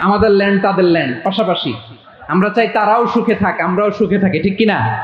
আমাদের ল্যান্ড তাদের ল্যান্ড পাশাপাশি। আমরা চাই তারাও সুখে থাক, আমরাও সুখে থাকি, ঠিক কিনা?